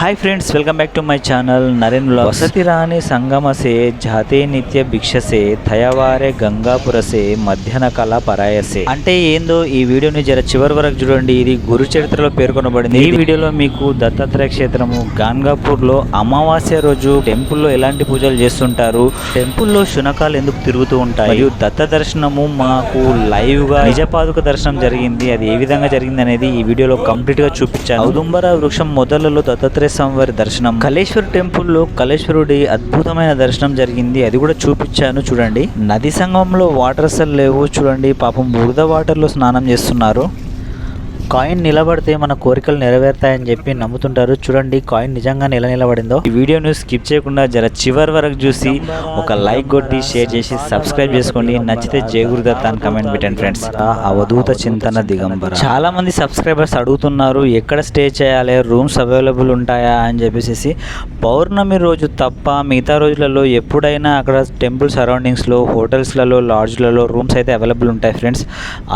Hi friends welcome back to my channel Naren వసతి రాణి సంగమసే జాతి నిత్య భిక్షసే తయవారే గంగాపురసే మధ్యాహ్న కళ పరాయసే అంటే ఏందో ఈ వీడియోని జర చివరి వరకు చూడండి. ఇది గురు చరిత్రలో పేర్కొనబడింది. ఈ వీడియోలో మీకు దత్తాత్రేయ క్షేత్రము గాన్గాపూర్లో అమావాస్య రోజు టెంపుల్లో ఎలాంటి పూజలు చేస్తుంటారు? టెంపుల్లో శునకాలు ఎందుకు తిరుగుతూ ఉంటాయి? మరియు దత్త దర్శనము మాకు లైవ్గా నిజపాదుక దర్శనం జరిగింది. అది ఏ విధంగా జరిగింది అనేది ఈ వీడియోలో కంప్లీట్గా చూపించాను. ఔదుంబర వృక్షం మొదలలో దత్తాత్రేయ స్వామి వారి దర్శనం. కలేశ్వర్ టెంపుల్లో కలేశ్వరుడి అద్భుతమైన దర్శనం జరిగింది. అది కూడా చూపించాను. చూడండి. నది సంఘంలో వాటర్ అసలు లేవు. చూడండి. పాపం బురద వాటర్లో స్నానం చేస్తున్నారు. కాయిన్ నిలబడితే మన కోరికలు నెరవేరుతాయని చెప్పి నమ్ముతుంటారు. చూడండి కాయిన్ నిజంగా నిల నిలబడిందో? ఈ వీడియోను స్కిప్ చేయకుండా జర చివరి వరకు చూసి ఒక లైక్ కొట్టి షేర్ చేసి సబ్స్క్రైబ్ చేసుకోండి. నచ్చితే జయగురుదత్ అని కమెంట్ పెట్టండి ఫ్రెండ్స్. అవధూత చింతన దిగంబర. చాలా మంది సబ్స్క్రైబర్స్ అడుగుతున్నారు ఎక్కడ స్టే చేయాలి రూమ్స్ అవైలబుల్ ఉంటాయా అని చెప్పేసి పౌర్ణమి రోజు తప్ప మిగతా రోజులలో ఎప్పుడైనా అక్కడ టెంపుల్ సరౌండింగ్స్లో హోటల్స్లలో లాడ్జ్లలో రూమ్స్ అయితే అవైలబుల్ ఉంటాయి ఫ్రెండ్స్.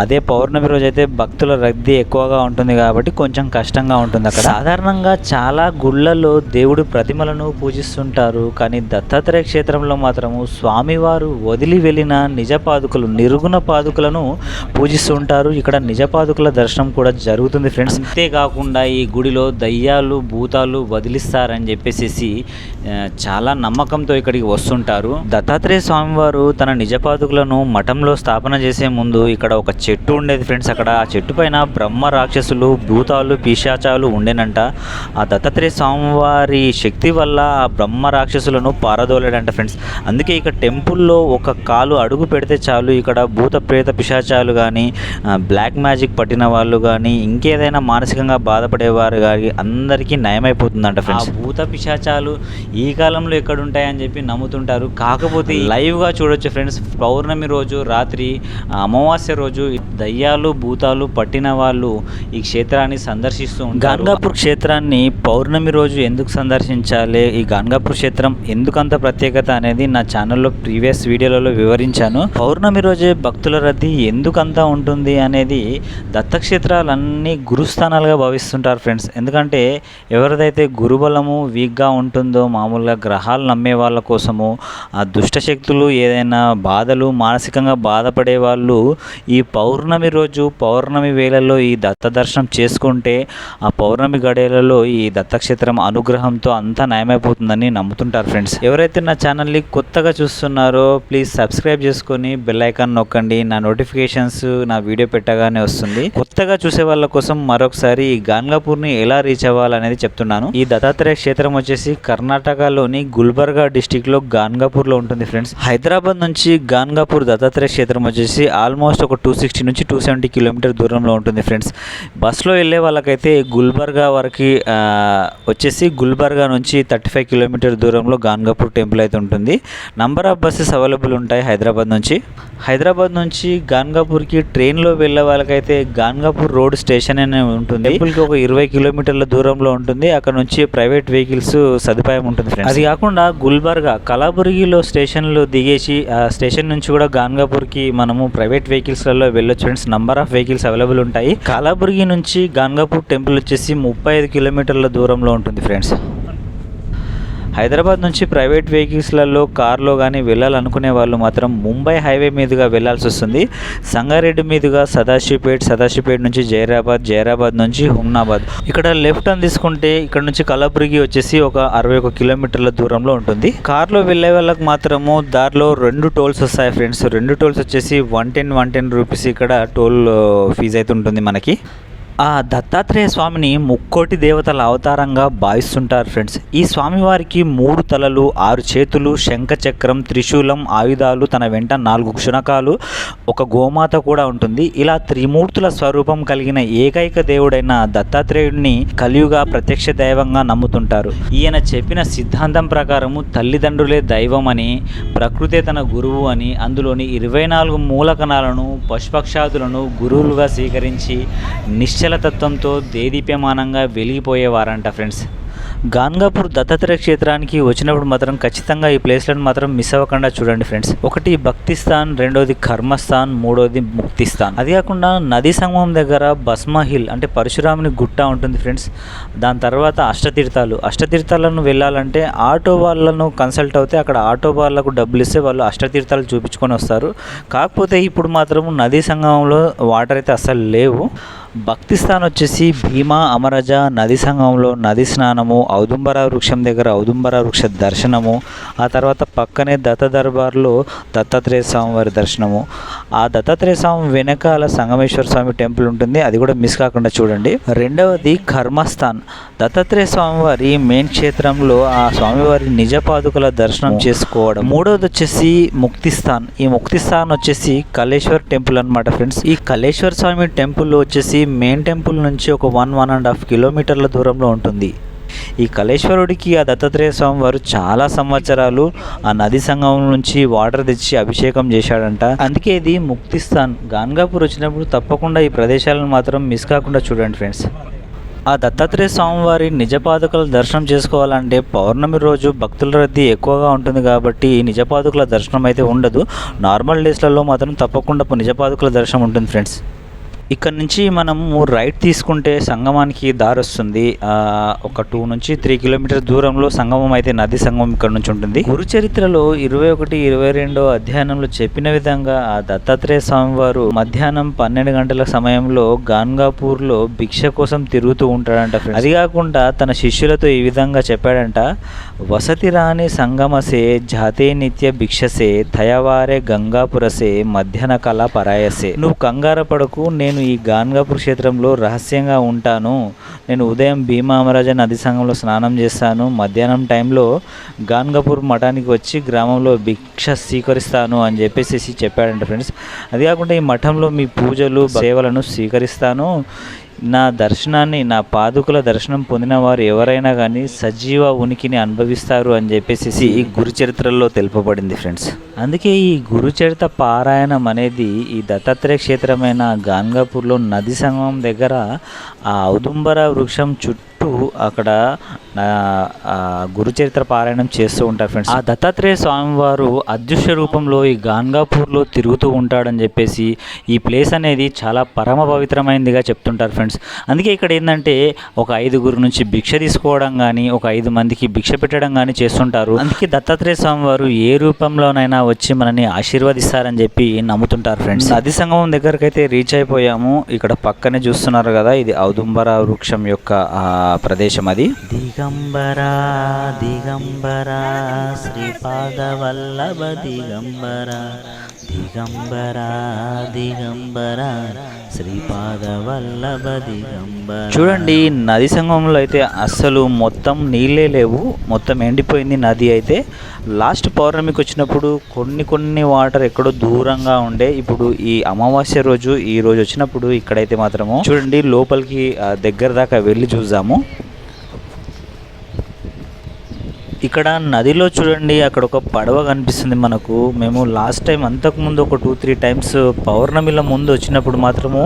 అదే పౌర్ణమి రోజు అయితే భక్తుల రద్దీ ఎక్కువ ఎక్కువగా ఉంటుంది కాబట్టి కొంచెం కష్టంగా ఉంటుంది అక్కడ. సాధారణంగా చాలా గుళ్ళల్లో దేవుడి ప్రతిమలను పూజిస్తుంటారు కానీ దత్తాత్రేయ క్షేత్రంలో మాత్రము స్వామివారు వదిలి వెళ్ళిన నిజ పాదుకలు నిర్గుణ పాదుకలను పూజిస్తుంటారు. ఇక్కడ నిజ పాదుకల దర్శనం కూడా జరుగుతుంది ఫ్రెండ్స్. అంతేకాకుండా ఈ గుడిలో దయ్యాలు భూతాలు వదిలిస్తారని చెప్పేసి చాలా నమ్మకంతో ఇక్కడికి వస్తుంటారు. దత్తాత్రేయ స్వామివారు తన నిజ పాదుకలను మఠంలో స్థాపన చేసే ముందు ఇక్కడ ఒక చెట్టు ఉండేది ఫ్రెండ్స్. అక్కడ ఆ చెట్టు పైన బ్రహ్మ రాక్షసులు భూతాలు పిశాచాలు ఉండేనంట. ఆ దత్తాత్రేయ స్వామివారి శక్తి వల్ల ఆ బ్రహ్మ రాక్షసులను పారదోలాడంట ఫ్రెండ్స్. అందుకే ఇక్కడ టెంపుల్లో ఒక కాలు అడుగు పెడితే చాలు. ఇక్కడ భూత ప్రేత పిశాచాలు కానీ బ్లాక్ మ్యాజిక్ పట్టిన వాళ్ళు కానీ ఇంకేదైనా మానసికంగా బాధపడేవారు కానీ అందరికీ నయమైపోతుందంట ఫ్రెండ్స్. భూత పిశాచాలు ఈ కాలంలో ఎక్కడ ఉంటాయని చెప్పి నమ్ముతుంటారు. కాకపోతే లైవ్గా చూడొచ్చు ఫ్రెండ్స్. పౌర్ణమి రోజు రాత్రి అమావాస్య రోజు దయ్యాలు భూతాలు పట్టిన వాళ్ళు ఈ క్షేత్రాన్ని సందర్శిస్తూ గాన్గాపూర్ క్షేత్రాన్ని పౌర్ణమి రోజు ఎందుకు సందర్శించాలి? ఈ గాన్గాపూర్ క్షేత్రం ఎందుకంత ప్రత్యేకత అనేది నా ఛానల్లో ప్రీవియస్ వీడియోలలో వివరించాను. పౌర్ణమి రోజే భక్తుల రద్దీ ఎందుకంతా ఉంటుంది అనేది దత్తక్షేత్రాలన్నీ గురుస్థానాలుగా భావిస్తుంటారు ఫ్రెండ్స్ ఎందుకంటే ఎవరిదైతే గురుబలము వీక్గా ఉంటుందో మామూలుగా గ్రహాలు నమ్మే వాళ్ళ కోసము ఆ దుష్టశక్తులు ఏదైనా బాధలు మానసికంగా బాధపడే వాళ్ళు ఈ పౌర్ణమి రోజు పౌర్ణమి వేళల్లో ఈ దత్త దర్శనం చేసుకుంటే ఆ పౌర్ణమి గడియలలో ఈ దత్తక్షేత్రం అనుగ్రహంతో అంతా నయమైపోతుందని నమ్ముతుంటారు ఫ్రెండ్స్. ఎవరైతే నా ఛానల్ని కొత్తగా చూస్తున్నారో ప్లీజ్ సబ్స్క్రైబ్ చేసుకొని బెల్ ఐకాన్ నొక్కండి. నా నోటిఫికేషన్స్ నా వీడియో పెట్టగానే వస్తుంది. కొత్తగా చూసే వాళ్ళ కోసం మరొకసారి ఈ గాన్గాపూర్ని ఎలా రీచ్ అవ్వాలనేది చెప్తున్నాను. ఈ దత్తాత్రేయ క్షేత్రం వచ్చేసి కర్ణాటకలోని గుల్బర్గా డిస్టిక్లో లో గాన్గాపూర్లో ఉంటుంది ఫ్రెండ్స్. హైదరాబాద్ నుంచి గాన్గాపూర్ దత్తాత్రేయ క్షేత్రం వచ్చేసి ఆల్మోస్ట్ ఒక టూ సిక్స్టీ నుంచి టూ సెవెంటీ కిలోమీటర్ దూరంలో ఉంటుంది ఫ్రెండ్స్. బస్సులో వెళ్ళే వాళ్ళకైతే గుల్బర్గా వరకు వచ్చేసి గుల్బర్గా నుంచి థర్టీ ఫైవ్ కిలోమీటర్ దూరంలో గాన్గాపూర్ టెంపుల్ అయితే ఉంటుంది. నంబర్ ఆఫ్ బస్సెస్ అవైలబుల్ ఉంటాయి హైదరాబాద్ నుంచి. హైదరాబాద్ నుంచి గాన్గాపూర్కి ట్రైన్లో వెళ్ళే వాళ్ళకైతే గాన్గాపూర్ రోడ్ స్టేషన్ అనే ఉంటుంది. టెంపుల్కి ఒక ఇరవై కిలోమీటర్ల దూరంలో ఉంటుంది. అక్కడ నుంచి ప్రైవేట్ వెహికల్స్ సదుపాయం ఉంటుంది ఫ్రెండ్స్ అది కాకుండా గుల్బర్గా కలాబురిగిలో స్టేషన్లో దిగేసి ఆ స్టేషన్ నుంచి కూడా గాన్గాపూర్కి మనము ప్రైవేట్ వెహికల్స్లలో వెళ్ళొచ్చు friends number of vehicles available ఉంటాయి. కలాబురిగి నుంచి గాన్గాపూర్ టెంపుల్ వచ్చేసి ముప్పై ఐదు కిలోమీటర్ల దూరంలో ఉంటుంది ఫ్రెండ్స్ హైదరాబాద్ నుంచి ప్రైవేట్ వెహికల్స్లలో కార్లో కానీ వెళ్ళాలనుకునే వాళ్ళు మాత్రం ముంబై హైవే మీదుగా వెళ్ళాల్సి వస్తుంది. సంగారెడ్డి మీదుగా సదాశివపేట్ సదాశివపేట్ నుంచి జైరాబాద్ జైరాబాద్ నుంచి హుమ్నాబాద్. ఇక్కడ లెఫ్ట్ అని తీసుకుంటే ఇక్కడ నుంచి కలబురిగి వచ్చేసి ఒక అరవై ఒక కిలోమీటర్ల దూరంలో ఉంటుంది. కార్లో వెళ్ళే వాళ్ళకి మాత్రము దారిలో రెండు టోల్స్ వస్తాయి ఫ్రెండ్స్. రెండు టోల్స్ వచ్చేసి one ten one ten rupees ఇక్కడ టోల్ ఫీజు అయితే ఉంటుంది మనకి. ఆ దత్తాత్రేయ స్వామిని ముక్కోటి దేవతల అవతారంగా భావిస్తుంటారు ఫ్రెండ్స్. ఈ స్వామివారికి మూడు తలలు ఆరు చేతులు శంఖచక్రం త్రిశూలం ఆయుధాలు తన వెంట నాలుగు క్షునకాలు ఒక గోమాత కూడా ఉంటుంది. ఇలా త్రిమూర్తుల స్వరూపం కలిగిన ఏకైక దేవుడైన దత్తాత్రేయుడిని కలియుగా ప్రత్యక్ష దైవంగా నమ్ముతుంటారు. ఈయన చెప్పిన సిద్ధాంతం ప్రకారము తల్లిదండ్రులే దైవం అని ప్రకృతే తన గురువు అని అందులోని ఇరవై నాలుగు మూలకణాలను పశుపక్షాదులను గురువులుగా స్వీకరించి తత్వంతో దేదీప్యమానంగా వెలిగిపోయేవారంట ఫ్రెండ్స్. గాన్గాపూర్ దత్తాత్రేయ క్షేత్రానికి వచ్చినప్పుడు మాత్రం ఖచ్చితంగా ఈ ప్లేస్లను మాత్రం మిస్ అవ్వకుండా చూడండి ఫ్రెండ్స్. ఒకటి భక్తిస్థాన్ రెండోది కర్మస్థాన్ మూడోది ముక్తిస్థాన్. అది కాకుండా నదీ సంగమం దగ్గర భస్మా హిల్ అంటే పరశురాముని గుట్ట ఉంటుంది ఫ్రెండ్స్. దాని తర్వాత అష్టతీర్థాలు. అష్టతీర్థాలను వెళ్ళాలంటే ఆటో వాళ్ళను కన్సల్ట్ అవుతే అక్కడ ఆటో వాళ్ళకు డబ్బులు ఇస్తే వాళ్ళు అష్టతీర్థాలు చూపించుకొని వస్తారు. కాకపోతే ఇప్పుడు మాత్రం నదీ సంగమంలో వాటర్ అయితే అస్సలు లేవు. భక్తి స్థానం వచ్చేసి భీమా అమరజ నది సంఘంలో నది స్నానము ఔదుంబర వృక్షం దగ్గర ఔదుంబర వృక్ష దర్శనము ఆ తర్వాత పక్కనే దత్త దర్బార్లో దత్తాత్రేయ స్వామి వారి దర్శనము. ఆ దత్తాత్రేయ స్వామి వెనకాల సంగమేశ్వర స్వామి టెంపుల్ ఉంటుంది. అది కూడా మిస్ కాకుండా చూడండి. రెండవది కర్మస్థాన్. దత్తాత్రేయ స్వామివారి మెయిన్ క్షేత్రంలో ఆ స్వామివారి నిజ పాదుకల దర్శనం చేసుకోవడం. మూడవది వచ్చేసి ముక్తిస్థాన్. ఈ ముక్తిస్థాన్ వచ్చేసి కలేశ్వర్ టెంపుల్ అన్నమాట ఫ్రెండ్స్. ఈ కళేశ్వర స్వామి టెంపుల్ వచ్చేసి మెయిన్ టెంపుల్ నుంచి ఒక వన్ వన్ అండ్ హాఫ్ కిలోమీటర్ల దూరంలో ఉంటుంది. ఈ కలేశ్వరుడికి ఆ దత్తాత్రేయ స్వామి వారు చాలా సంవత్సరాలు ఆ నది సంగమం నుంచి వాటర్ తెచ్చి అభిషేకం చేశాడంట. అందుకే ఇది ముక్తిస్థాన్ గాన్గాపూర్ వచ్చినప్పుడు తప్పకుండా ఈ ప్రదేశాలను మాత్రం మిస్ కాకుండా చూడండి ఫ్రెండ్స్. ఆ దత్తాత్రేయ స్వామివారి నిజపాదుకల దర్శనం చేసుకోవాలంటే పౌర్ణమి రోజు భక్తుల రద్దీ ఎక్కువగా ఉంటుంది కాబట్టి నిజపాదుకుల నిజపాదుకల దర్శనం అయితే ఉండదు. నార్మల్ డేస్లలో మాత్రం తప్పకుండా నిజపాదుకల దర్శనం ఉంటుంది ఫ్రెండ్స్. ఇక్కడ నుంచి మనము రైట్ తీసుకుంటే సంగమానికి దారి వస్తుంది. ఒక టూ నుంచి త్రీ కిలోమీటర్ దూరంలో సంగమం అయితే నది సంగమం ఇక్కడ నుంచి ఉంటుంది. గురు చరిత్రలో ఇరవై ఒకటి ఇరవై రెండో అధ్యయనంలో చెప్పిన విధంగా ఆ దత్తాత్రేయ స్వామి వారు మధ్యాహ్నం పన్నెండు గంటల సమయంలో గాన్గాపూర్లో భిక్ష కోసం తిరుగుతూ ఉంటాడంట అది కాకుండా తన శిష్యులతో ఈ విధంగా చెప్పాడంట వసతి రాని సంగమసే జాతే నిత్య భిక్షసే తయవారే గంగాపురసే మధ్యాహ్న కళ పరాయసే నువ్వు కంగారపడకు నేను నేను ఈ గాన్గాపూర్ క్షేత్రంలో రహస్యంగా ఉంటాను. నేను ఉదయం భీమామరాజ నది సంఘంలో స్నానం చేస్తాను. మధ్యాహ్నం టైంలో గాన్గాపూర్ మఠానికి వచ్చి గ్రామంలో భిక్ష స్వీకరిస్తాను అని చెప్పేసి చెప్పాడంట ఫ్రెండ్స్. అది కాకుండా ఈ మఠంలో మీ పూజలు సేవలను స్వీకరిస్తాను. నా దర్శనాన్ని నా పాదుకుల దర్శనం పొందిన వారు ఎవరైనా కానీ సజీవ ఉనికిని అనుభవిస్తారు అని చెప్పేసి ఈ గురు చరిత్రలో తెలుపబడింది ఫ్రెండ్స్. అందుకే ఈ గురు చరిత్ర పారాయణం అనేది ఈ దత్తాత్రేయ క్షేత్రమైన గాన్గాపూర్లో నది సంగమం దగ్గర ఆ ఔదుంబర వృక్షం చుట్టూ అక్కడ ఆ, ఆ గురు చరిత్ర పారాయణం చేస్తూ ఉంటారు ఫ్రెండ్స్ ఆ దత్తాత్రేయ స్వామివారు అదృశ్య రూపంలో ఈ గాన్గాపూర్లో తిరుగుతూ ఉంటాడని చెప్పేసి ఈ ప్లేస్ అనేది చాలా పరమ పవిత్రమైనదిగా చెప్తుంటారు ఫ్రెండ్స్ అందుకే ఇక్కడ ఏంటంటే ఒక ఐదుగురు నుంచి భిక్ష తీసుకోవడం కానీ ఒక ఐదు మందికి భిక్ష పెట్టడం కానీ చేస్తుంటారు. అందుకే దత్తాత్రేయ స్వామి వారు ఏ రూపంలోనైనా వచ్చి మనని ఆశీర్వదిస్తారని చెప్పి నమ్ముతుంటారు ఫ్రెండ్స్ నది సంగమం దగ్గరకు అయితే రీచ్ అయిపోయాము. ఇక్కడ పక్కనే చూస్తున్నారు కదా ఇది ఔదుంబర వృక్షం యొక్క ప్రదేశం అది? దిగంబరా దిగంబరా శ్రీపాద వల్లభ దిగంబర దిగంబరా దిగంబర శ్రీపాద వల్లభ దిగంబర. చూడండి నది సంగమంలో అయితే అస్సలు మొత్తం నీళ్ళే లేవు. మొత్తం ఎండిపోయింది నది అయితే. లాస్ట్ పౌర్ణమికి వచ్చినప్పుడు కొన్ని కొన్ని వాటర్ ఎక్కడో దూరంగా ఉండే ఇప్పుడు ఈ అమావాస్య రోజు ఈ రోజు వచ్చినప్పుడు ఇక్కడైతే మాత్రము చూడండి లోపలికి దగ్గర దాకా వెళ్ళి చూసాము ఇక్కడ నదిలో చూడండి అక్కడ ఒక పడవ కనిపిస్తుంది మనకు. మేము లాస్ట్ టైం అంతకుముందు ఒక టూ త్రీ టైమ్స్ పౌర్ణమిల ముందు వచ్చినప్పుడు మాత్రము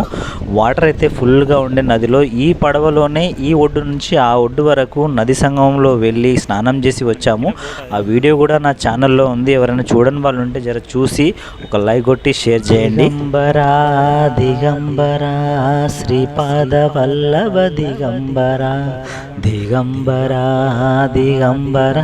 వాటర్ అయితే ఫుల్గా ఉండే నదిలో ఈ పడవలోనే ఈ ఒడ్డు నుంచి ఆ ఒడ్డు వరకు నది సంగమంలో వెళ్ళి స్నానం చేసి వచ్చాము. ఆ వీడియో కూడా నా ఛానల్లో ఉంది. ఎవరైనా చూడని వాళ్ళు ఉంటే జర చూసి ఒక లైక్ కొట్టి షేర్ చేయండి. దిగంబరా దిగంబరా శ్రీపాద వల్లభ దిగంబరా దిగంబరా దిగంబరా.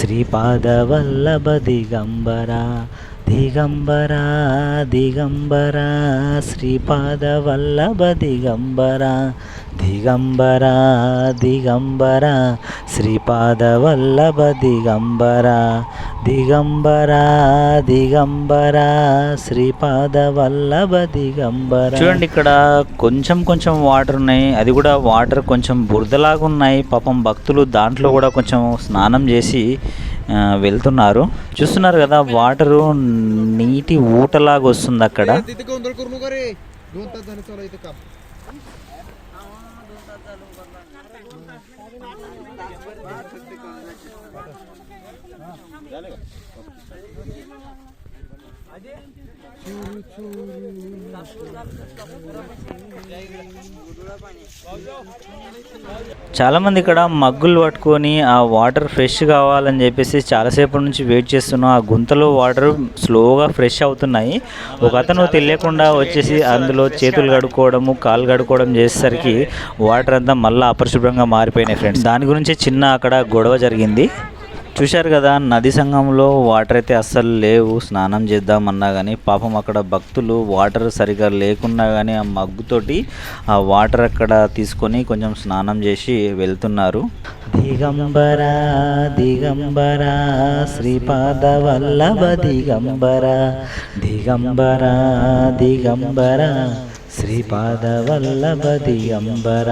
శ్రీపాదవల్లభ దిగంబరా దిగంబరా దిగంబరా శ్రీపాద వల్లభ దిగంబరా దిగంబరా దిగంబరా శ్రీపాద వల్లభ దిగంబరా దిగంబరా దిగంబరా శ్రీపాద వల్లభ దిగంబర చూడండి ఇక్కడ కొంచెం కొంచెం వాటర్ ఉన్నాయి. అది కూడా వాటర్ కొంచెం బురదలాగా ఉన్నాయి. పాపం భక్తులు దాంట్లో కూడా కొంచెం స్నానం చేసి వెళ్తున్నారు. చూస్తున్నారు కదా వాటరు నీటి ఊటలాగా వస్తుంది అక్కడ. చూరు చూరు చాలామంది ఇక్కడ మగ్గులు పట్టుకొని ఆ వాటర్ ఫ్రెష్ కావాలని చెప్పేసి చాలాసేపు నుంచి వెయిట్ చేస్తున్నాం ఆ గుంతలో వాటర్ స్లోగా ఫ్రెష్ అవుతున్నాయి. ఒక అతను తెలియకుండా వచ్చేసి అందులో చేతులు కడుక్కోవడము కాలు కడుక్కోవడం చేసేసరికి వాటర్ అంతా మళ్ళీ అపరిశుభ్రంగా మారిపోయినాయి ఫ్రెండ్స్ దాని గురించి చిన్న అక్కడ గొడవ జరిగింది. చూశారు కదా నది సంఘంలో వాటర్ అయితే అస్సలు లేవు. స్నానం చేద్దామన్నా కానీ పాపం అక్కడ భక్తులు వాటర్ సరిగా లేకున్నా కానీ ఆ మగ్గుతోటి ఆ వాటర్ అక్కడ తీసుకొని కొంచెం స్నానం చేసి వెళ్తున్నారు. దిగంబర దిగంబర శ్రీపాద వల్లభ దిగంబర దిగంబర దిగంబర శ్రీపాద వల్లభ దిగంబర.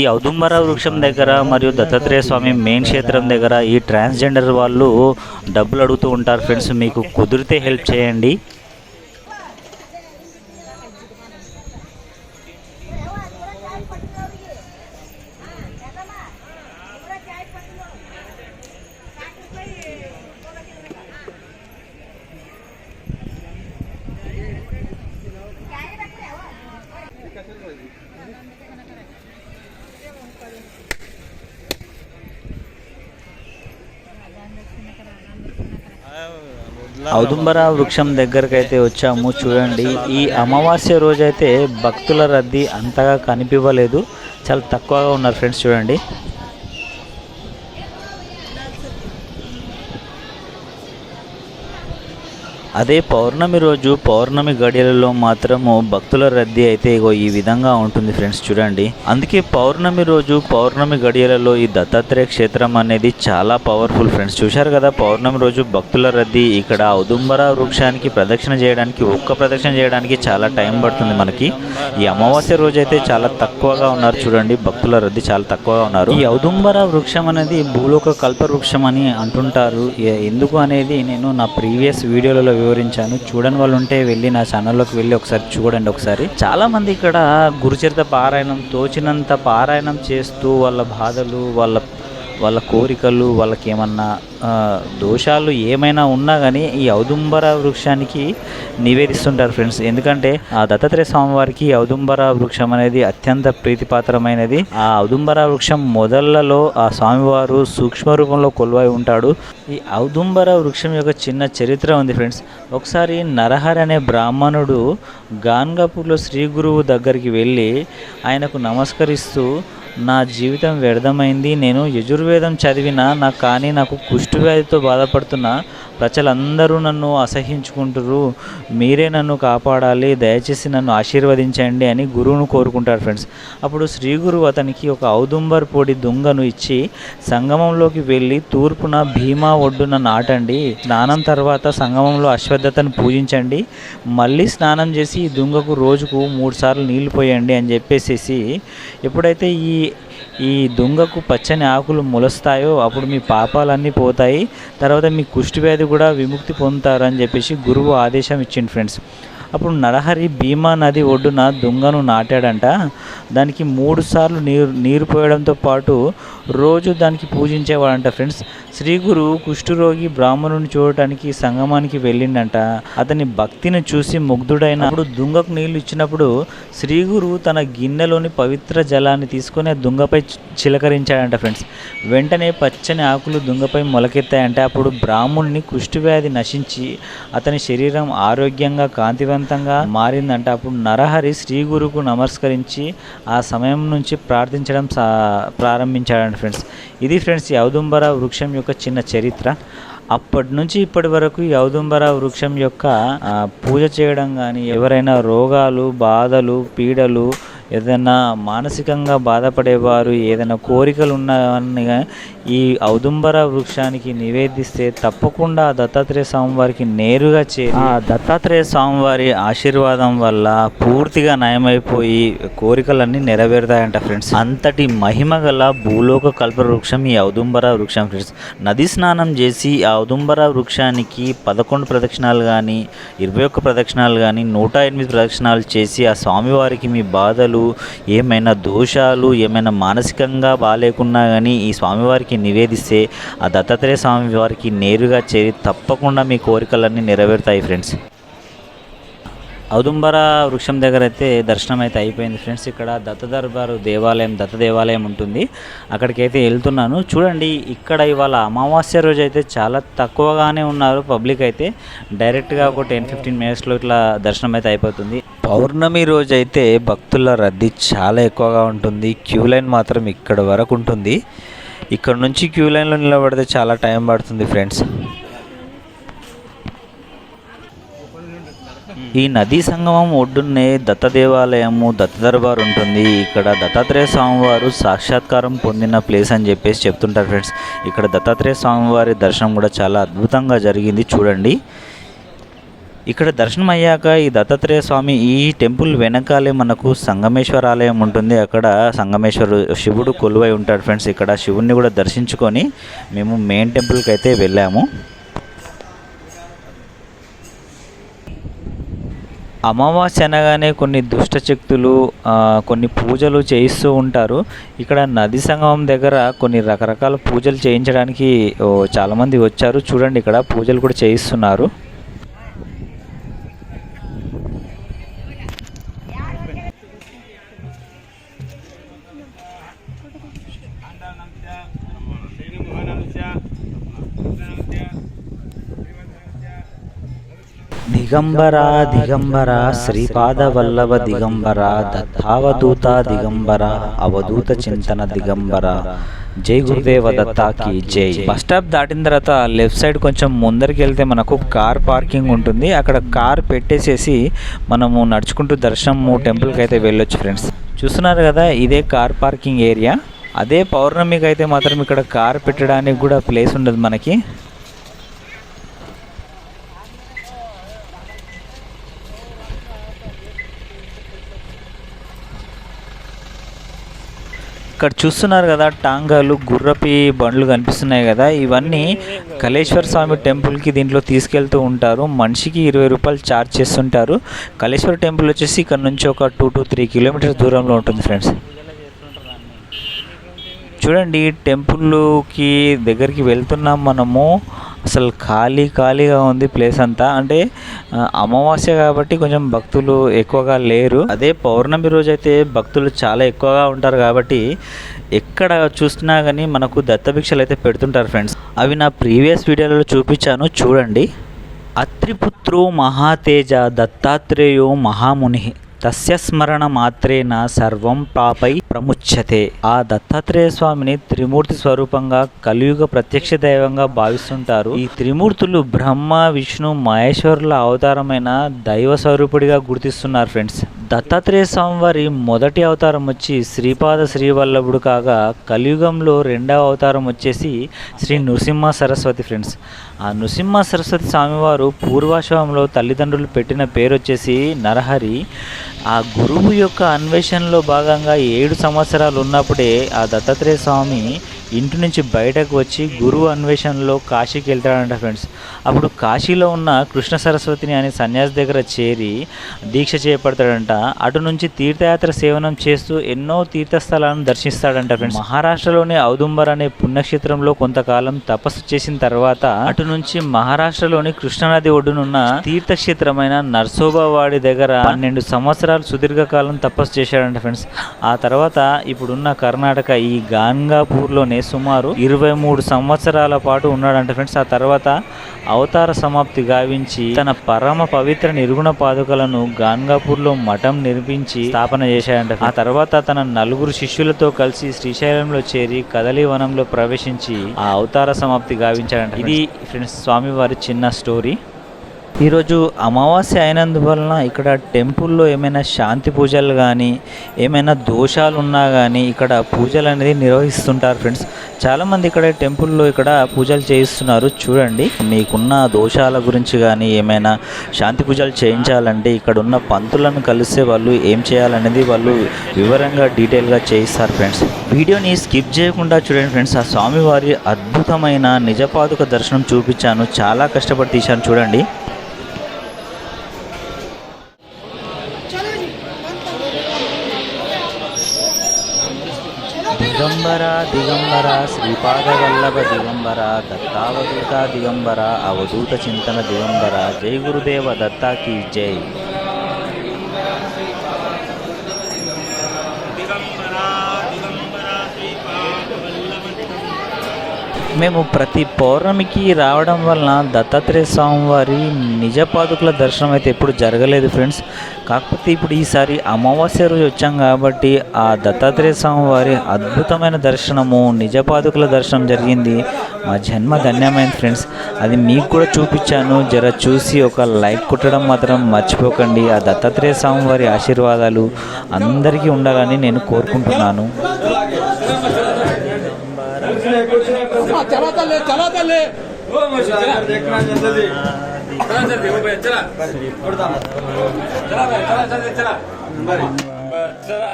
ఈ ఔదుంబర వృక్షం దగ్గర మరియు దత్తాత్రేయ స్వామి మెయిన్ క్షేత్రం దగ్గర ఈ ట్రాన్స్జెండర్ వాళ్ళు డబ్బులు అడుగుతూ ఉంటారు. ఫ్రెండ్స్ మీకు కుదిరితే హెల్ప్ చేయండి. ఔదుంబర వృక్షం దగ్గరకు అయితే వచ్చాము. చూడండి ఈ అమావాస్య రోజైతే భక్తుల రద్దీ అంతగా కనిపించలేదు చాలా తక్కువగా ఉన్నారు ఫ్రెండ్స్ చూడండి. అదే పౌర్ణమి రోజు పౌర్ణమి గడియలలో మాత్రము భక్తుల రద్దీ అయితే ఇగో ఈ విధంగా ఉంటుంది ఫ్రెండ్స్ చూడండి. అందుకే పౌర్ణమి రోజు పౌర్ణమి గడియలలో ఈ దత్తాత్రేయ క్షేత్రం అనేది చాలా పవర్ఫుల్ ఫ్రెండ్స్. చూశారు కదా పౌర్ణమి రోజు భక్తుల రద్దీ ఇక్కడ ఔదుంబర వృక్షానికి ప్రదక్షిణ చేయడానికి ఒక్క ప్రదక్షిణ చేయడానికి చాలా టైం పడుతుంది మనకి. ఈ అమావాస్య రోజు అయితే చాలా తక్కువగా ఉన్నారు చూడండి భక్తుల రద్దీ చాలా తక్కువగా ఉన్నారు. ఈ ఔదుంబర వృక్షం అనేది భూలోక కల్ప వృక్షం అని అంటుంటారు. ఎందుకు అనేది నేను నా ప్రీవియస్ వీడియోలలో వివరించాను. చూడని వాళ్ళు ఉంటే వెళ్ళి నా ఛానల్లోకి వెళ్ళి ఒకసారి చూడండి ఒకసారి. చాలా మంది ఇక్కడ గురుచరిత పారాయణం తోచినంత పారాయణం చేస్తూ వాళ్ళ బాధలు వాళ్ళ వాళ్ళ కోరికలు వాళ్ళకి ఏమన్నా దోషాలు ఏమైనా ఉన్నా కానీ ఈ ఔదుంబర వృక్షానికి నివేదిస్తుంటారు ఫ్రెండ్స్. ఎందుకంటే ఆ దత్తాత్రేయ స్వామి వారికి ఔదుంబర వృక్షం అనేది అత్యంత ప్రీతిపాత్రమైనది. ఆ ఔదుంబర వృక్షం మొదళ్ళలో ఆ స్వామివారు సూక్ష్మ రూపంలో కొలువై ఉంటాడు. ఈ ఔదుంబర వృక్షం యొక్క చిన్న చరిత్ర ఉంది ఫ్రెండ్స్. ఒకసారి నరహరి అనే బ్రాహ్మణుడు గాన్గాపూర్లో శ్రీ గురువు దగ్గరికి వెళ్ళి ఆయనకు నమస్కరిస్తూ నా జీవితం వ్యర్థమైంది. నేను యజుర్వేదం చదివినా నాకు కానీ నాకు కుష్ఠవ్యాధితో బాధపడుతున్న ప్రజలందరూ నన్ను అసహించుకుంటారు మీరే నన్ను కాపాడాలి దయచేసి నన్ను ఆశీర్వదించండి అని గురువును కోరుకుంటారు ఫ్రెండ్స్. అప్పుడు శ్రీ గురువు అతనికి ఒక ఔదుంబర్ పొడి దుంగను ఇచ్చి సంగమంలోకి వెళ్ళి తూర్పున భీమా ఒడ్డున నాటండి. స్నానం తర్వాత సంగమంలో అశ్వద్ధతను పూజించండి. మళ్ళీ స్నానం చేసి ఈ దుంగకు రోజుకు మూడు సార్లు నీళ్ళు పోయండి అని చెప్పేసేసి ఎప్పుడైతే ఈ ఈ దుంగకు పచ్చని ఆకులు మొలుస్తాయో అప్పుడు మీ పాపాలన్నీ పోతాయి. తర్వాత మీ కుష్టి కూడా విముక్తి పొందుతారని చెప్పేసి గురువు ఆదేశం ఇచ్చింది ఫ్రెండ్స్. అప్పుడు నరహరి భీమా నది ఒడ్డున దుంగను నాటాడంట. దానికి మూడు సార్లు నీరు నీరు పోయడంతో పాటు రోజు దానికి పూజించేవాడంట ఫ్రెండ్స్. శ్రీ గురు కుష్ఠరోగి బ్రాహ్మణుని చూడటానికి సంగమానికి వెళ్ళిండంట. అతని భక్తిని చూసి ముగ్ధుడైన అప్పుడు దుంగకు నీళ్ళు ఇచ్చినప్పుడు శ్రీ గురు తన గిన్నెలోని పవిత్ర జలాన్ని తీసుకొని ఆ దుంగపై చిలకరించాడంట ఫ్రెండ్స్. వెంటనే పచ్చని ఆకులు దుంగపై మొలకెత్తాయంటే. అప్పుడు బ్రాహ్మణుని కుష్ఠవ్యాధి నశించి అతని శరీరం ఆరోగ్యంగా కాంతివంతంగా మారిందంటే అప్పుడు నరహరి శ్రీ గురుకు నమస్కరించి ఆ సమయం నుంచి ప్రార్థించడం సా ఫ్రెండ్స్ ఇది ఫ్రెండ్స్ ఈ వృక్షం యొక్క చిన్న చరిత్ర. అప్పటి నుంచి ఇప్పటి వరకు ఈ ఔదుంబర వృక్షం యొక్క పూజ చేయడం కానీ ఎవరైనా రోగాలు బాధలు పీడలు ఏదైనా మానసికంగా బాధపడేవారు ఏదైనా కోరికలు ఉన్న ఈ ఔదుంబర వృక్షానికి నివేదిస్తే తప్పకుండా దత్తాత్రేయ స్వామి వారికి నేరుగా చేరి ఆ దత్తాత్రేయ స్వామి వారి ఆశీర్వాదం వల్ల పూర్తిగా నయమైపోయి కోరికలన్నీ నెరవేరుతాయంట ఫ్రెండ్స్. అంతటి మహిమ గల భూలోక కల్ప వృక్షం ఈ ఔదుంబర వృక్షం ఫ్రెండ్స్. నది స్నానం చేసి ఆ ఔదుంబర వృక్షానికి పదకొండు ప్రదక్షిణాలు కానీ ఇరవై ఒక్క ప్రదక్షిణాలు కానీ నూట ఎనిమిది ప్రదక్షిణాలు చేసి ఆ స్వామివారికి మీ బాధలు ఏమైనా దోషాలు ఏమైనా మానసికంగా బాగాలేకున్నా కానీ ఈ స్వామివారికి నివేదిస్తే ఆ దత్తాత్రేయ స్వామి వారికి నేరుగా చేరి తప్పకుండా మీ కోరికలన్నీ నెరవేరుతాయి ఫ్రెండ్స్. ఔదుంబర వృక్షం దగ్గర అయితే దర్శనం అయితే అయిపోయింది ఫ్రెండ్స్. ఇక్కడ దత్త దర్బారు దేవాలయం దత్త దేవాలయం ఉంటుంది. అక్కడికైతే వెళ్తున్నాను చూడండి ఇక్కడ ఇవాళ అమావాస్య రోజు అయితే చాలా తక్కువగానే ఉన్నారు పబ్లిక్ అయితే. డైరెక్ట్గా ఒక టెన్ ఫిఫ్టీన్ మినిట్స్లో ఇట్లా దర్శనం అయితే అయిపోతుంది. పౌర్ణమి రోజు అయితే భక్తుల రద్దీ చాలా ఎక్కువగా ఉంటుంది. క్యూ లైన్ మాత్రం ఇక్కడ వరకు ఉంటుంది. ఇక్కడ నుంచి క్యూ లైన్లో నిలబడితే చాలా టైం పడుతుంది ఫ్రెండ్స్. ఈ నదీ సంగమం ఒడ్డున్నే దత్త దేవాలయము దత్త దర్బార్ ఉంటుంది. ఇక్కడ దత్తాత్రేయ స్వామివారు సాక్షాత్కారం పొందిన ప్లేస్ అని చెప్పేసి చెప్తుంటారు ఫ్రెండ్స్. ఇక్కడ దత్తాత్రేయ స్వామివారి దర్శనం కూడా చాలా అద్భుతంగా జరిగింది. చూడండి. ఇక్కడ దర్శనం అయ్యాక ఈ దత్తాత్రేయ స్వామి ఈ టెంపుల్ వెనకాలే మనకు సంగమేశ్వర ఆలయం ఉంటుంది. అక్కడ సంగమేశ్వరు శివుడు కొలువై ఉంటాడు ఫ్రెండ్స్. ఇక్కడ శివుణ్ణి కూడా దర్శించుకొని మేము మెయిన్ టెంపుల్కి అయితే వెళ్ళాము. అమావాస్య అనగానే కొన్ని దుష్ట శక్తులు కొన్ని పూజలు చేయిస్తూ ఉంటారు. ఇక్కడ నది సంగమం దగ్గర కొన్ని రకరకాల పూజలు చేయించడానికి చాలామంది వచ్చారు. చూడండి ఇక్కడ పూజలు కూడా చేయిస్తున్నారు. దిగంబరా దిగంబర శ్రీపాద వల్లభ దిగంబర దత్తావధూత దిగంబర అవధూత చింతన దిగంబర జై గురుదేవ దత్తాకి జై బస్ స్టాప్ దాటిన తర్వాత లెఫ్ట్ సైడ్ కొంచెం ముందరికి వెళ్తే మనకు కార్ పార్కింగ్ ఉంటుంది. అక్కడ కార్ పెట్టేసేసి మనము నడుచుకుంటూ దర్శనం టెంపుల్కి అయితే వెళ్ళొచ్చు ఫ్రెండ్స్ చూస్తున్నారు కదా ఇదే కార్ పార్కింగ్ ఏరియా అదే పౌర్ణమికి అయితే మాత్రం ఇక్కడ కార్ పెట్టడానికి కూడా ప్లేస్ ఉండదు మనకి. ఇక్కడ చూస్తున్నారు కదా టాంగాలు గుర్రపి బండ్లు కనిపిస్తున్నాయి కదా. ఇవన్నీ కలేశ్వర స్వామి టెంపుల్కి దీంట్లో తీసుకెళ్తూ ఉంటారు. మనిషికి ఇరవై రూపాయలు ఛార్జ్ చేస్తుంటారు. కలేశ్వర టెంపుల్ వచ్చేసి ఇక్కడ నుంచి ఒక టూ టు త్రీ కిలోమీటర్స్ దూరంలో ఉంటుంది ఫ్రెండ్స్ చూడండి టెంపుల్కి దగ్గరికి వెళ్తున్నాం మనము. అసలు ఖాళీ ఖాళీగా ఉంది ప్లేస్ అంతా. అంటే అమావాస్య కాబట్టి కొంచెం భక్తులు ఎక్కువగా లేరు. అదే పౌర్ణమి రోజు అయితే భక్తులు చాలా ఎక్కువగా ఉంటారు కాబట్టి ఎక్కడ చూసినా కానీ మనకు దత్తభిక్షలు అయితే పెడుతుంటారు ఫ్రెండ్స్. అవి నా ప్రీవియస్ వీడియోలో చూపించాను చూడండి. అత్రిపుత్రో మహాతేజ దత్తాత్రేయో మహాముని తస్య స్మరణ మాత్రేన సర్వం పాపై ప్రముచ్యతే. ఆ దత్తాత్రేయ స్వామిని త్రిమూర్తి స్వరూపంగా కలియుగ ప్రత్యక్ష దైవంగా భావిస్తుంటారు. ఈ త్రిమూర్తులు బ్రహ్మ విష్ణు మహేశ్వరుల అవతారమైన దైవ స్వరూపుడిగా గుర్తిస్తున్నారు ఫ్రెండ్స్. దత్తాత్రేయ స్వామి వారి మొదటి అవతారం వచ్చి శ్రీపాద శ్రీవల్లభుడు కాగా కలియుగంలో రెండవ అవతారం వచ్చేసి శ్రీ నృసింహ సరస్వతి ఫ్రెండ్స్. ఆ నృసింహ సరస్వతి స్వామివారు పూర్వాశ్రమంలో తల్లిదండ్రులు పెట్టిన పేరు వచ్చేసి నరహరి. ఆ గురువు యొక్క అన్వేషణలో భాగంగా ఏడు సంవత్సరాలు ఉన్నప్పుడే ఆ దత్తాత్రేయ స్వామి ఇంటి నుంచి బయటకు వచ్చి గురువు అన్వేషణలో కాశీకి వెళ్తాడంట ఫ్రెండ్స్. అప్పుడు కాశీలో ఉన్న కృష్ణ సరస్వతిని అనే సన్యాసి దగ్గర చేరి దీక్ష చేపడతాడంట. అటు నుంచి తీర్థయాత్ర సేవనం చేస్తూ ఎన్నో తీర్థస్థలాలను దర్శిస్తాడంట ఫ్రెండ్స్. మహారాష్ట్రలోని ఔదుంబర్ అనే పుణ్యక్షేత్రంలో కొంతకాలం తపస్సు చేసిన తర్వాత అటు నుంచి మహారాష్ట్రలోని కృష్ణానది ఒడ్డునున్న తీర్థక్షేత్రమైన నర్సోబావాడి దగ్గర పన్నెండు సంవత్సరాలు సుదీర్ఘకాలం తపస్సు చేశాడంట ఫ్రెండ్స్. ఆ తర్వాత ఇప్పుడున్న కర్ణాటక ఈ గాన్గాపూర్లోనే సుమారు ఇరవై మూడు సంవత్సరాల పాటు ఉన్నాడంట ఫ్రెండ్స్. ఆ తర్వాత అవతార సమాప్తి గావించి తన పరమ పవిత్ర నిర్గుణ పాదుకలను గాన్గాపూర్లో మఠం నిర్మించి స్థాపన చేశాడంట ఆ తర్వాత తన నలుగురు శిష్యులతో కలిసి శ్రీశైలంలో చేరి కదలి వనంలో ప్రవేశించి ఆ అవతార సమాప్తి గావించాడంట ఇది ఫ్రెండ్స్ స్వామివారి చిన్న స్టోరీ. ఈరోజు అమావాస్య అయినందువలన ఇక్కడ టెంపుల్లో ఏమైనా శాంతి పూజలు కానీ ఏమైనా దోషాలు ఉన్నా కానీ ఇక్కడ పూజలు అనేది నిర్వహిస్తుంటారు ఫ్రెండ్స్. చాలామంది ఇక్కడ టెంపుల్లో ఇక్కడ పూజలు చేయిస్తున్నారు. చూడండి మీకున్న దోషాల గురించి కానీ ఏమైనా శాంతి పూజలు చేయించాలంటే ఇక్కడ ఉన్న పంతులను కలిస్తే వాళ్ళు ఏం చేయాలనేది వాళ్ళు వివరంగా డీటెయిల్గా చేయిస్తారు ఫ్రెండ్స్. వీడియోని స్కిప్ చేయకుండా చూడండి ఫ్రెండ్స్. ఆ స్వామివారి అద్భుతమైన నిజపాదుక దర్శనం చూపించాను. చాలా కష్టపడి తీశాను. చూడండి. దిగంబర దిగంబర శ్రీపాదవల్లభ దిగంబర దత్తావధూత దిగంబర అవధూత చింతన దిగంబర జై గురుదేవ దత్తాకి జై మేము ప్రతి పౌర్ణమికి రావడం వలన దత్తాత్రేయ స్వామి వారి నిజ పాదుకుల దర్శనం అయితే ఎప్పుడు జరగలేదు ఫ్రెండ్స్. కాకపోతే ఇప్పుడు ఈసారి అమావాస్య రోజు వచ్చాం కాబట్టి ఆ దత్తాత్రేయ స్వామి వారి అద్భుతమైన దర్శనము నిజ పాదుకుల దర్శనం జరిగింది. మా జన్మ ధన్యమైంది ఫ్రెండ్స్. అది మీకు కూడా చూపించాను. జర చూసి ఒక లైక్ కొట్టడం మాత్రం మర్చిపోకండి. ఆ దత్తాత్రేయ స్వామి వారి ఆశీర్వాదాలు అందరికీ ఉండాలని నేను కోరుకుంటున్నాను. चला चले चला चले देखना जल्दी चला चल देखो भाई चला चला भाई चला चल चला चला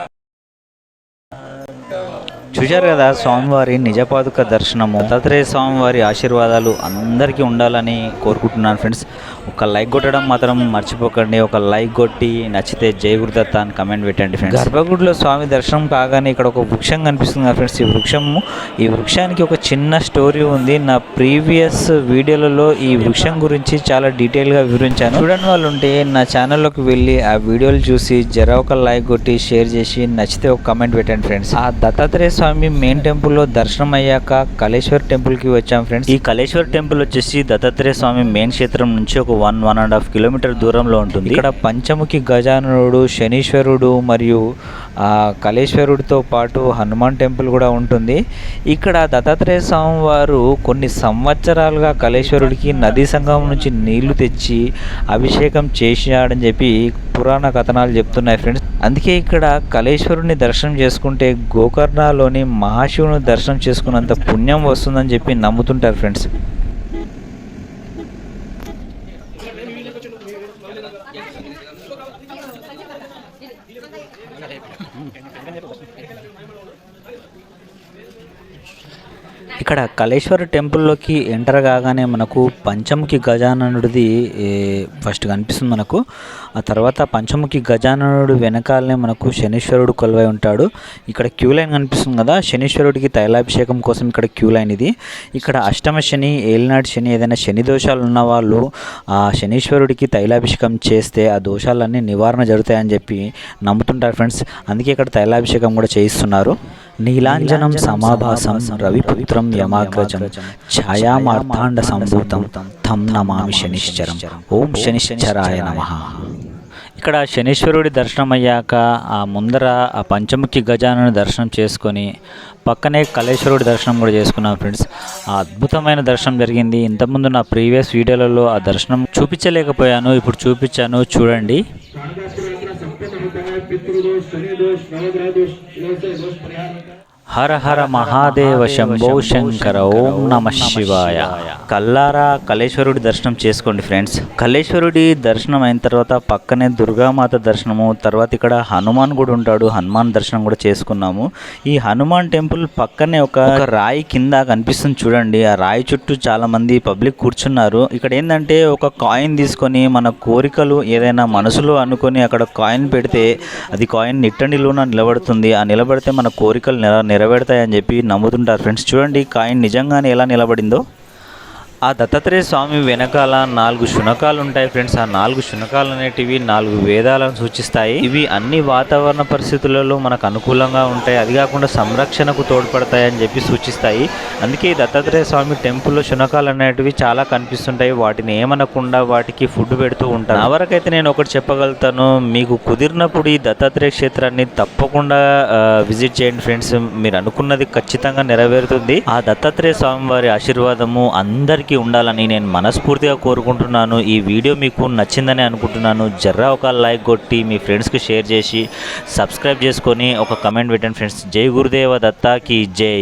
చూశారు కదా స్వామివారి నిజపాదుక దర్శనము దత్తాత్రేయ స్వామివారి ఆశీర్వాదాలు అందరికీ ఉండాలని కోరుకుంటున్నాను ఫ్రెండ్స్ ఒక లైక్ కొట్టడం మాత్రం మర్చిపోకండి. ఒక లైక్ కొట్టి నచ్చితే జై గురుదత్త అని కమెంట్ పెట్టండి ఫ్రెండ్స్ గర్భగుడిలో స్వామి దర్శనం కాగానే ఇక్కడ ఒక వృక్షం కనిపిస్తుంది కదా ఫ్రెండ్స్ ఈ వృక్షము ఈ వృక్షానికి ఒక చిన్న స్టోరీ ఉంది. నా ప్రీవియస్ వీడియోలలో ఈ వృక్షం గురించి చాలా డీటెయిల్గా వివరించాను. చూడని వాళ్ళు ఉంటే నా ఛానల్లోకి వెళ్ళి ఆ వీడియోలు చూసి జర ఒక లైక్ కొట్టి షేర్ చేసి నచ్చితే ఒక కమెంట్ పెట్టండి ఫ్రెండ్స్ ఆ దత్తాత్రేయ స్వామి మెయిన్ టెంపుల్లో దర్శనం అయ్యాక కలేశ్వర్ టెంపుల్కి వచ్చాం ఫ్రెండ్స్ ఈ కలేశ్వర్ టెంపుల్ వచ్చేసి దత్తాత్రేయ స్వామి మెయిన్ క్షేత్రం నుంచి ఒక one one and half kilometer దూరంలో ఉంటుంది. ఇక్కడ పంచముఖి గజానుడు శనీశ్వరుడు మరియు కళేశ్వరుడితో కలేశ్వరుడితో పాటు హనుమాన్ టెంపుల్ కూడా ఉంటుంది. ఇక్కడ దత్తాత్రేయ స్వామి వారు కొన్ని సంవత్సరాలుగా కలేశ్వరుడికి నదీ సంగమం నుంచి నీళ్ళు తెచ్చి అభిషేకం చేసినాడని చెప్పి పురాణ కథనాలు చెప్తున్నాయి ఫ్రెండ్స్. అందుకే ఇక్కడ కలేశ్వరుని దర్శనం చేసుకుంటే గోకర్ణలోని మహాశివుని దర్శనం చేసుకున్నంత పుణ్యం వస్తుందని చెప్పి నమ్ముతుంటారు ఫ్రెండ్స్. ఇక్కడ కలేశ్వర టెంపుల్లోకి ఎంటర్ కాగానే మనకు పంచముఖి గజాననుడిది ఫస్ట్ కనిపిస్తుంది మనకు. ఆ తర్వాత పంచముఖి గజాననుడు వెనకాలనే మనకు శనీశ్వరుడు కొలువై ఉంటాడు. ఇక్కడ క్యూ లైన్ కనిపిస్తుంది కదా శనీశ్వరుడికి తైలాభిషేకం కోసం ఇక్కడ క్యూ లైన్ ఇది. ఇక్కడ అష్టమ శని ఏలినాటి శని ఏదైనా శని దోషాలు ఉన్న వాళ్ళు ఆ శనీశ్వరుడికి తైలాభిషేకం చేస్తే ఆ దోషాలన్నీ నివారణ జరుగుతాయని చెప్పి నమ్ముతుంటారు ఫ్రెండ్స్. అందుకే ఇక్కడ తైలాభిషేకం కూడా చేయిస్తున్నారు. నీలాంజనం సమాభాసం రవిపుత్రం యమాగ్రజం ఛాయామార్తాండ సంభూతం తం నమామి శనిశ్చరం. ఓం శనిశ్చరాయ నమః. ఇక్కడ శనీశ్వరుడి దర్శనం అయ్యాక ఆ ముందర ఆ పంచముఖి గజాలను దర్శనం చేసుకొని పక్కనే కలేశ్వరుడి దర్శనం కూడా చేసుకున్నాం ఫ్రెండ్స్. ఆ అద్భుతమైన దర్శనం జరిగింది. ఇంతకుముందు నా ప్రీవియస్ వీడియోలలో ఆ దర్శనం చూపించలేకపోయాను. ఇప్పుడు చూపించాను. చూడండి. capítulo dos sonidos malogrados, los de los preámbitos. హర హర మహాదేవ శంభో శంకర ఓం నమ శివాయ. కల్లారా కలేశ్వరుడి దర్శనం చేసుకోండి ఫ్రెండ్స్. కలేశ్వరుడి దర్శనం అయిన తర్వాత పక్కనే దుర్గామాత దర్శనము తర్వాత ఇక్కడ హనుమాన్ కూడా ఉంటాడు హనుమాన్ దర్శనం కూడా చేసుకున్నాము. ఈ హనుమాన్ టెంపుల్ పక్కనే ఒక ఒక రాయి కింద కనిపిస్తుంది చూడండి. ఆ రాయి చుట్టూ చాలా మంది పబ్లిక్ కూర్చున్నారు. ఇక్కడ ఏంటంటే ఒక కాయిన్ తీసుకొని మన కోరికలు ఏదైనా మనసులో అనుకొని అక్కడ కాయిన్ పెడితే అది కాయిన్ నిట్టండిలోన నిలబడుతుంది. ఆ నిలబడితే మన కోరికలు నెర నెరవేరుతాయని చెప్పి నమ్ముతుంటారు. ఫ్రెండ్స్ చూడండి కాయిన్ నిజంగానే ఎలా నిలబడిందో. ఆ దత్తాత్రేయ స్వామి వెనకాల నాలుగు శునకాలు ఉంటాయి ఫ్రెండ్స్. ఆ నాలుగు శునకాలు అనేటివి నాలుగు వేదాలను సూచిస్తాయి. ఇవి అన్ని వాతావరణ పరిస్థితులలో మనకు అనుకూలంగా ఉంటాయి. అది కాకుండా సంరక్షణకు తోడ్పడతాయి అని చెప్పి సూచిస్తాయి. అందుకే ఈ దత్తాత్రేయ స్వామి టెంపుల్లో శునకాలు అనేటివి చాలా కనిపిస్తుంటాయి. వాటిని ఏమనకుండా వాటికి ఫుడ్ పెడుతూ ఉంటాను నా వరకైతే నేను ఒకటి చెప్పగలుగుతాను. మీకు కుదిరినప్పుడు ఈ దత్తాత్రేయ క్షేత్రాన్ని తప్పకుండా విజిట్ చేయండి ఫ్రెండ్స్. మీరు అనుకున్నది ఖచ్చితంగా నెరవేరుతుంది. ఆ దత్తాత్రేయ స్వామి వారి ఆశీర్వాదము అందరికీ అందరికీ ఉండాలని నేను మనస్ఫూర్తిగా కోరుకుంటున్నాను. ఈ వీడియో మీకు నచ్చిందని అనుకుంటున్నాను. జర్రా ఒక లైక్ కొట్టి మీ ఫ్రెండ్స్కి షేర్ చేసి సబ్స్క్రైబ్ చేసుకొని ఒక కమెంట్ పెట్టండి ఫ్రెండ్స్. జై గురుదేవ దత్తాకి జై.